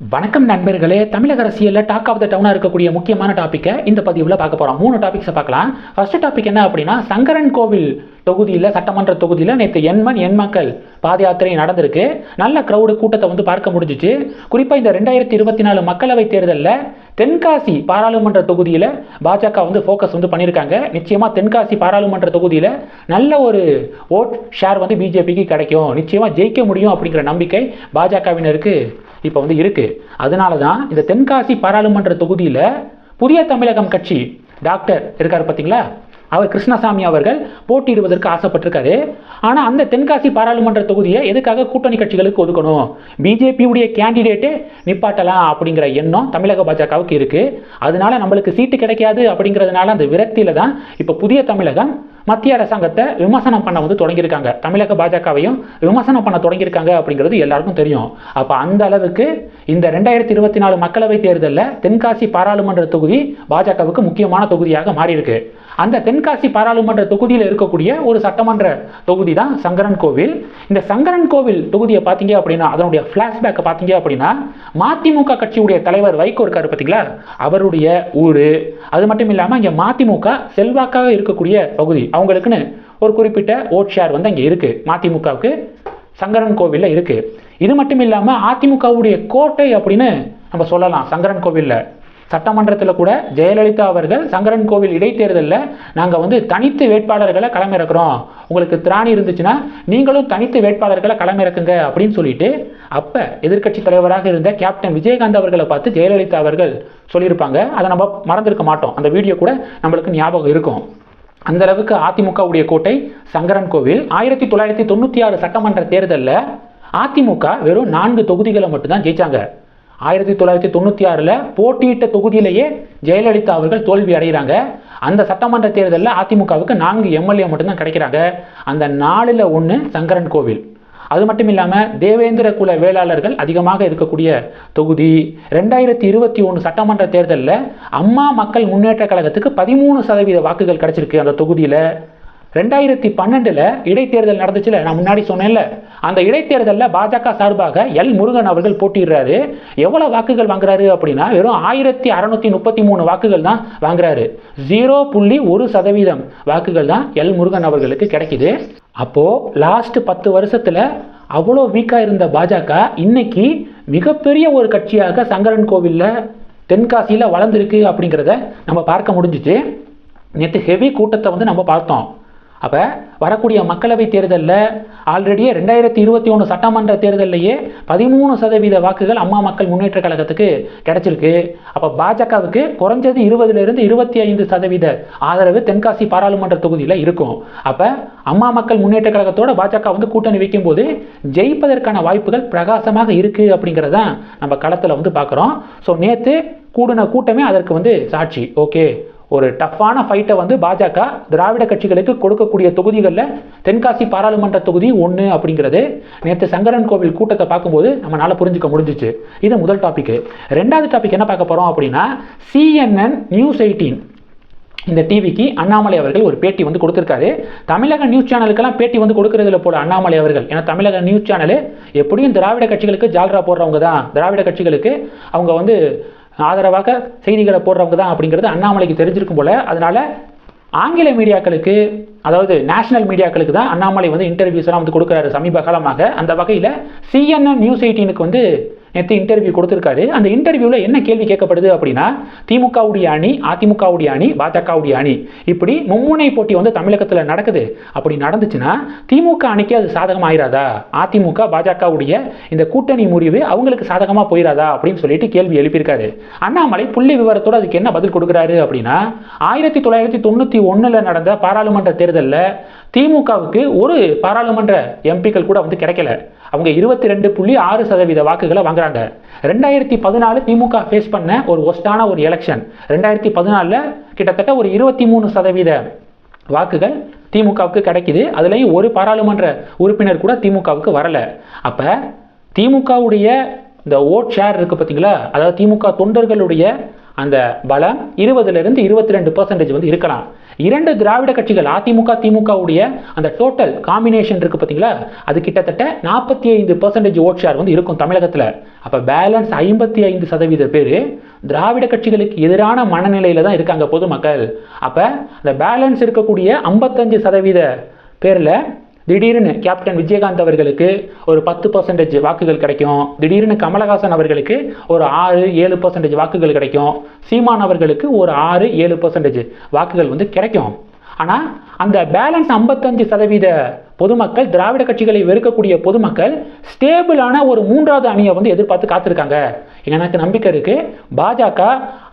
வணக்கம் நண்பர்களே தமிழக அரசியலில் டாக் ஆஃப் த டவுனாக இருக்கக்கூடிய முக்கியமான டாப்பிக்கை இந்த பதிவில் பார்க்க போகிறோம் மூணு டாபிக்ஸை பார்க்கலாம். ஃபர்ஸ்ட் டாபிக் என்ன அப்படின்னா சங்கரன் கோவில் தொகுதியில் சட்டமன்ற தொகுதியில் நேற்று எண்மன் எண் மக்கள் பாத யாத்திரை நடந்திருக்கு. நல்ல க்ரௌடு கூட்டத்தை வந்து பார்க்க முடிஞ்சிச்சு. குறிப்பாக இந்த ரெண்டாயிரத்தி இருபத்தி நாலு மக்களவைத் தேர்தலில் தென்காசி பாராளுமன்ற தொகுதியில் பாஜக வந்து ஃபோக்கஸ் வந்து பண்ணியிருக்காங்க. நிச்சயமாக தென்காசி பாராளுமன்ற தொகுதியில் நல்ல ஒரு ஓட் ஷேர் வந்து பிஜேபிக்கு கிடைக்கும். நிச்சயமாக ஜெயிக்க முடியும் அப்படிங்கிற நம்பிக்கை பாஜகவினருக்கு இப்போ வந்து இருக்கு. அதனால தான் இந்த தென்காசி பாராளுமன்ற தொகுதியில் புதிய தமிழகம் கட்சி டாக்டர் இருக்கார் பார்த்தீங்களா அவர் கிருஷ்ணசாமி அவர்கள் போட்டியிடுவதற்கு ஆசைப்பட்டிருக்காரு. ஆனால் அந்த தென்காசி பாராளுமன்ற தொகுதியை எதுக்காக கூட்டணி கட்சிகளுக்கு ஒதுக்கணும்? பிஜேபியுடைய கேண்டிடேட்டே நிப்பாட்டலாம் அப்படிங்கிற எண்ணம் தமிழக பாஜகவுக்கு இருக்குது அதனால நம்மளுக்கு சீட்டு கிடைக்காது அப்படிங்கிறதுனால அந்த விரக்தியில் தான் இப்போ புதிய தமிழகம் மத்திய அரசாங்கத்தை விமர்சனம் பண்ண வந்து தொடங்கியிருக்காங்க. தமிழக பாஜகவையும் விமர்சனம் பண்ண தொடங்கியிருக்காங்க அப்படிங்கிறது எல்லாருக்கும் தெரியும். அப்போ அந்த அளவுக்கு இந்த ரெண்டாயிரத்தி இருபத்தி நாலு மக்களவைத் தேர்தலில் தென்காசி பாராளுமன்ற தொகுதி பாஜகவுக்கு முக்கியமான தொகுதியாக மாறியிருக்கு. அந்த தென்காசி பாராளுமன்ற தொகுதியில் இருக்கக்கூடிய ஒரு சட்டமன்ற தொகுதி தான் சங்கரன் கோவில். இந்த சங்கரன் கோவில் தொகுதியை பார்த்தீங்க அப்படின்னா அதனுடைய ஃப்ளாஷ்பேக்கை பார்த்தீங்க அப்படின்னா மதிமுக கட்சியுடைய தலைவர் வைகோ இருக்கார் பார்த்தீங்களா? அவருடைய ஊர். அது மட்டும் இல்லாமல் இங்கே மதிமுக செல்வாக்காக இருக்கக்கூடிய பகுதி. அவங்களுக்குன்னு ஒரு குறிப்பிட்ட ஓட் ஷேர் வந்து அங்கே இருக்குது மதிமுகவுக்கு சங்கரன் கோவிலில் இருக்குது இது மட்டும் இல்லாமல் அதிமுகவுடைய கோட்டை அப்படின்னு நம்ம சொல்லலாம் சங்கரன் கோவிலில். சட்டமன்றத்தில் கூட ஜெயலலிதா அவர்கள் சங்கரன் கோவில் இடைத்தேர்தலில் நாங்கள் வந்து தனித்து வேட்பாளர்களை களமிறக்குறோம். உங்களுக்கு திராணி இருந்துச்சுன்னா நீங்களும் தனித்து வேட்பாளர்களை களமிறக்குங்க அப்படின்னு சொல்லிட்டு அப்போ எதிர்க்கட்சி தலைவராக இருந்த கேப்டன் விஜயகாந்த் அவர்களை பார்த்து ஜெயலலிதா அவர்கள் சொல்லியிருப்பாங்க. அதை நம்ம மறந்துருக்க மாட்டோம். அந்த வீடியோ கூட நம்மளுக்கு ஞாபகம் இருக்கும். அந்த அளவுக்கு அதிமுகவுடைய கோட்டை சங்கரன் கோவில். ஆயிரத்தி தொள்ளாயிரத்தி தொண்ணூற்றி ஆறு சட்டமன்ற தேர்தலில் அதிமுக வெறும் நான்கு தொகுதிகளை மட்டும்தான் ஜெயிச்சாங்க. ஆயிரத்தி தொள்ளாயிரத்தி தொண்ணூற்றி ஆறில் போட்டியிட்ட தொகுதியிலேயே ஜெயலலிதா அவர்கள் தோல்வி அடைகிறாங்க. அந்த சட்டமன்ற தேர்தலில் அதிமுகவுக்கு நான்கு எம்எல்ஏ மட்டும்தான் கிடைக்கிறாங்க. அந்த நாலில் ஒன்று சங்கரன் கோவில். அது மட்டும் இல்லாமல் தேவேந்திர குல வேளாளர்கள் அதிகமாக இருக்கக்கூடிய தொகுதி. ரெண்டாயிரத்தி இருபத்தி ஒன்று சட்டமன்ற தேர்தலில் அம்மா மக்கள் முன்னேற்ற கழகத்துக்கு பதிமூணு சதவீத வாக்குகள் கிடைச்சிருக்கு அந்த தொகுதியில். ரெண்டாயிரத்தி பன்னெண்டில் இடைத்தேர்தல் நடந்துச்சுல நான் முன்னாடி சொன்னேன்ல. அந்த இடைத்தேர்தலில் பாஜக சார்பாக எல் முருகன் அவர்கள் போட்டிடுறாரு எவ்வளோ வாக்குகள் வாங்குறாரு அப்படின்னா வெறும் ஆயிரத்தி அறநூற்றி முப்பத்தி மூணு வாக்குகள் தான் வாங்குறாரு. ஜீரோ புள்ளி ஒரு சதவீதம் வாக்குகள் தான் எல் முருகன் அவர்களுக்கு கிடைக்குது. அப்போது லாஸ்ட் பத்து வருஷத்தில் அவ்வளோ வீக்காக இருந்த பாஜக இன்னைக்கு மிகப்பெரிய ஒரு கட்சியாக சங்கரன் கோவிலில் தென்காசியில் வளர்ந்துருக்கு அப்படிங்கிறத நம்ம பார்க்க முடிஞ்சிச்சு. நேற்று ஹெவி கூட்டத்தை வந்து நம்ம பார்த்தோம். அப்போ வரக்கூடிய மக்களவை தேர்தலில் ஆல்ரெடியே ரெண்டாயிரத்தி இருபத்தி ஒன்று சட்டமன்ற தேர்தலையே பதிமூணு சதவீத வாக்குகள் அம்மா மக்கள் முன்னேற்ற கழகத்துக்கு கிடச்சிருக்கு. அப்போ பாஜகவுக்கு குறைஞ்சது இருபதுலேருந்து இருபத்தி ஐந்து சதவீத ஆதரவு தென்காசி பாராளுமன்ற தொகுதியில் இருக்கும். அப்போ அம்மா மக்கள் முன்னேற்ற கழகத்தோட பாஜக வந்து கூட்டணி வைக்கும்போது ஜெயிப்பதற்கான வாய்ப்புகள் பிரகாசமாக இருக்குது அப்படிங்கிறத நம்ம களத்தில் வந்து பார்க்குறோம் ஸோ நேற்று கூடின கூட்டமே அதற்கு வந்து சாட்சி. ஓகே ஒரு டஃப்பான ஃபைட்டை வந்து பாஜக திராவிட கட்சிகளுக்கு கொடுக்கக்கூடிய தொகுதிகளில் தென்காசி பாராளுமன்ற தொகுதி ஒன்று அப்படிங்கிறது. நேற்று சங்கரன் கோவில் கூட்டத்தை பார்க்கும்போது நம்மளால் புரிஞ்சுக்க முடிஞ்சிச்சு. இது முதல் டாபிக் ரெண்டாவது டாபிக் என்ன பார்க்க போகிறோம் அப்படின்னா சிஎன்என் நியூஸ் எயிட்டீன் இந்த டிவிக்கு அண்ணாமலை அவர்கள் ஒரு பேட்டி வந்து கொடுத்துருக்காரு. தமிழக நியூஸ் சேனலுக்கெல்லாம் பேட்டி வந்து கொடுக்கறதுல போல அண்ணாமலை அவர்கள். ஏன்னா தமிழக நியூஸ் சேனலு எப்படியும் திராவிட கட்சிகளுக்கு ஜால்ரா போடுறவங்க தான் திராவிட கட்சிகளுக்கு அவங்க வந்து ஆதரவாக செய்திகளை போடுறவங்க தான் அப்படிங்கிறது அண்ணாமலைக்கு தெரிஞ்சிருக்கும் போல. அதனால ஆங்கில மீடியாக்களுக்கு அதாவது நேஷனல் மீடியாக்களுக்கு தான் அண்ணாமலை வந்து இன்டர்வியூஸ் எல்லாம் வந்து கொடுக்குறாரு சமீப காலமாக. அந்த வகையில் சிஎன்என் நியூஸ் எயிட்டீனுக்கு வந்து நேற்று இன்டர்வியூ கொடுத்துருக்காரு. அந்த இன்டர்வியூவில் என்ன கேள்வி கேட்கப்படுது அப்படின்னா திமுகவுடைய அணி அதிமுகவுடைய அணி பாஜகவுடைய அணி. இப்படி மும்முனை போட்டி வந்து தமிழகத்தில் நடக்குது. அப்படி நடந்துச்சுன்னா திமுக அணிக்கு அது சாதகம் ஆயிராதா அதிமுக பாஜகவுடைய இந்த கூட்டணி முறிவு அவங்களுக்கு சாதகமாக போயிடாதா அப்படின்னு சொல்லிட்டு கேள்வி எழுப்பியிருக்காரு. அண்ணாமலை புள்ளி விவரத்தோட அதுக்கு என்ன பதில் கொடுக்குறாரு அப்படின்னா ஆயிரத்தி தொள்ளாயிரத்தி தொண்ணூற்றி ஒன்றில் நடந்த பாராளுமன்ற தேர்தலில் திமுகவுக்கு ஒரு பாராளுமன்ற எம்பிக்கள் கூட வந்து கிடைக்கல. அவங்க இருபத்தி ரெண்டு புள்ளி ஆறு சதவீத வாக்குகளை வாங்குறாங்க. ரெண்டாயிரத்தி பதினாலு திமுக ஃபேஸ் பண்ண ஒரு ஒஸ்டான ஒரு எலெக்ஷன் ரெண்டாயிரத்தி பதினாலில் கிட்டத்தட்ட ஒரு இருபத்தி மூணு சதவீத வாக்குகள் திமுகவுக்கு கிடைக்குது. அதுலேயும் ஒரு பாராளுமன்ற உறுப்பினர் கூட திமுகவுக்கு வரலை. அப்போ திமுகவுடைய இந்த ஓட் ஷேர் இருக்குது பார்த்தீங்களா அதாவது திமுக தொண்டர்களுடைய அந்த பலம் இருபதுலேருந்து இருபத்தி ரெண்டு பர்சன்டேஜ் வந்து இருக்கலாம். இரண்டு திராவிட கட்சிகள் அதிமுக திமுகவுடைய அந்த டோட்டல் காம்பினேஷன் இருக்குது பார்த்தீங்களா அது கிட்டத்தட்ட நாற்பத்தி ஐந்து பர்சன்டேஜ் ஓட் ஷேர் வந்து இருக்கும் தமிழகத்தில். அப்போ பேலன்ஸ் ஐம்பத்தி ஐந்து சதவீத பேர் திராவிட கட்சிகளுக்கு எதிரான மனநிலையில் தான் இருக்காங்க பொதுமக்கள். அப்போ அந்த பேலன்ஸ் இருக்கக்கூடிய ஐம்பத்தஞ்சு சதவீத பேரில் திடீர்னு கேப்டன் விஜயகாந்த் அவர்களுக்கு ஒரு பத்து பர்சன்டேஜ் வாக்குகள் கிடைக்கும். திடீர்னு கமலஹாசன் அவர்களுக்கு ஒரு ஆறு ஏழு பர்சன்டேஜ் வாக்குகள் கிடைக்கும். சீமான் அவர்களுக்கு ஒரு ஆறு ஏழு பர்சன்டேஜ் வாக்குகள் வந்து கிடைக்கும். ஆனால் அந்த பேலன்ஸ் ஐம்பத்தஞ்சு சதவீத பொதுமக்கள் திராவிட கட்சிகளை வெறுக்கக்கூடிய பொதுமக்கள் ஸ்டேபிளான ஒரு மூன்றாவது அணியை வந்து எதிர்பார்த்து காத்திருக்காங்க. எனக்கு நம்பிக்கை இருக்குது பாஜக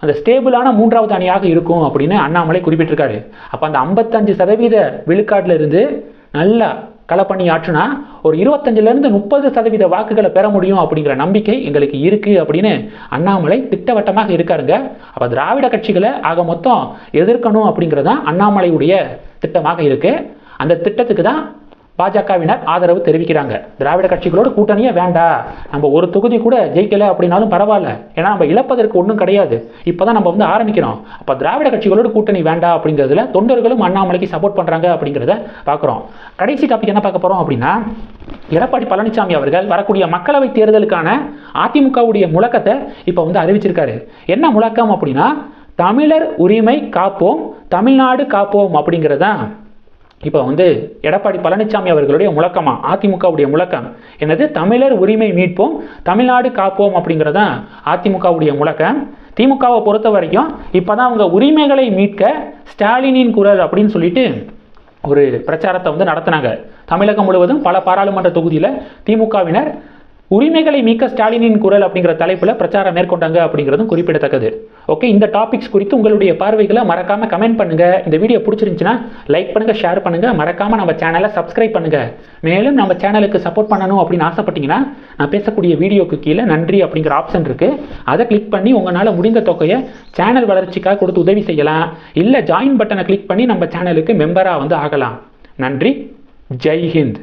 அந்த ஸ்டேபிளான மூன்றாவது அணியாக இருக்கும் அப்படின்னு அண்ணாமலை குறிப்பிட்டிருக்காரு. அப்போ அந்த ஐம்பத்தஞ்சு சதவீத விழுக்காட்டில் இருந்து நல்லா களப்பணி ஆற்றுனா ஒரு இருபத்தஞ்சிலேருந்து முப்பது சதவீத வாக்குகளை பெற முடியும் அப்படிங்கிற நம்பிக்கை எங்களுக்கு இருக்குது அப்படின்னு அண்ணாமலை திட்டவட்டமாக இருக்காருங்க. அப்போ திராவிட கட்சிகளை ஆக மொத்தம் எதிர்க்கணும் அப்படிங்கிறது தான் அண்ணாமலையுடைய திட்டமாக இருக்குது அந்த திட்டத்துக்கு தான் பாஜகவினர் ஆதரவு தெரிவிக்கிறாங்க. திராவிட கட்சிகளோட கூட்டணியே வேண்டாம் நம்ம ஒரு தொகுதி கூட ஜெயிக்கல அப்படின்னாலும் பரவாயில்ல. ஏன்னா நம்ம இழப்பதற்கு ஒன்றும் கிடையாது. இப்போதான் நம்ம வந்து ஆரம்பிக்கிறோம். அப்போ திராவிட கட்சிகளோட கூட்டணி வேண்டாம் அப்படிங்கிறதுல தொண்டர்களும் அண்ணாமலைக்கு சப்போர்ட் பண்ணுறாங்க அப்படிங்கிறத பார்க்குறோம் கடைசி டாபிக் என்ன பார்க்க போகிறோம் அப்படின்னா எடப்பாடி பழனிசாமி அவர்கள் வரக்கூடிய மக்களவை தேர்தலுக்கான அதிமுகவுடைய முழக்கத்தை இப்போ வந்து அறிவிச்சிருக்காரு. என்ன முழக்கம் அப்படின்னா தமிழர் உரிமை காப்போம் தமிழ்நாடு காப்போம் அப்படிங்கிறது தான் இப்போ வந்து எடப்பாடி பழனிசாமி அவர்களுடைய முழக்கமா? அதிமுகவுடைய முழக்கம். என்னது? தமிழர் உரிமை மீட்போம் தமிழ்நாடு காப்போம் அப்படிங்கிறதான் அதிமுகவுடைய முழக்கம். திமுகவை பொறுத்த வரைக்கும் இப்போ தான் அவங்க உரிமைகளை மீட்க ஸ்டாலினின் குரல் அப்படின்னு சொல்லிட்டு ஒரு பிரச்சாரத்தை வந்து நடத்தினாங்க. தமிழகம் முழுவதும் பல பாராளுமன்ற தொகுதியில் திமுகவினர் உரிமைகளை மீட்க ஸ்டாலினின் குரல் அப்படிங்கிற தலைப்பில் பிரச்சாரம் மேற்கொண்டாங்க அப்படிங்கிறதும் குறிப்பிடத்தக்கது. ஓகே இந்த டாபிக்ஸ் குறித்து உங்களுடைய பார்வைகளை மறக்காமல் கமெண்ட் பண்ணுங்கள் இந்த வீடியோ பிடிச்சிருந்துச்சுன்னா லைக் பண்ணுங்கள் ஷேர் பண்ணுங்கள் மறக்காமல் நம்ம சேனலை சப்ஸ்கிரைப் பண்ணுங்கள் மேலும் நம்ம சேனலுக்கு சப்போர்ட் பண்ணணும் அப்படின்னு ஆசைப்பட்டீங்கன்னா நான் பேசக்கூடிய வீடியோக்கு கீழே நன்றி அப்படிங்கிற ஆப்ஷன் இருக்குது அதை கிளிக் பண்ணி உங்களால் முடிந்த தொகையை சேனல் வளர்ச்சிக்காக கொடுத்து உதவி செய்யலாம். இல்லை ஜாயின் பட்டனை கிளிக் பண்ணி நம்ம சேனலுக்கு மெம்பராக வந்து ஆகலாம். நன்றி. ஜெய்ஹிந்த்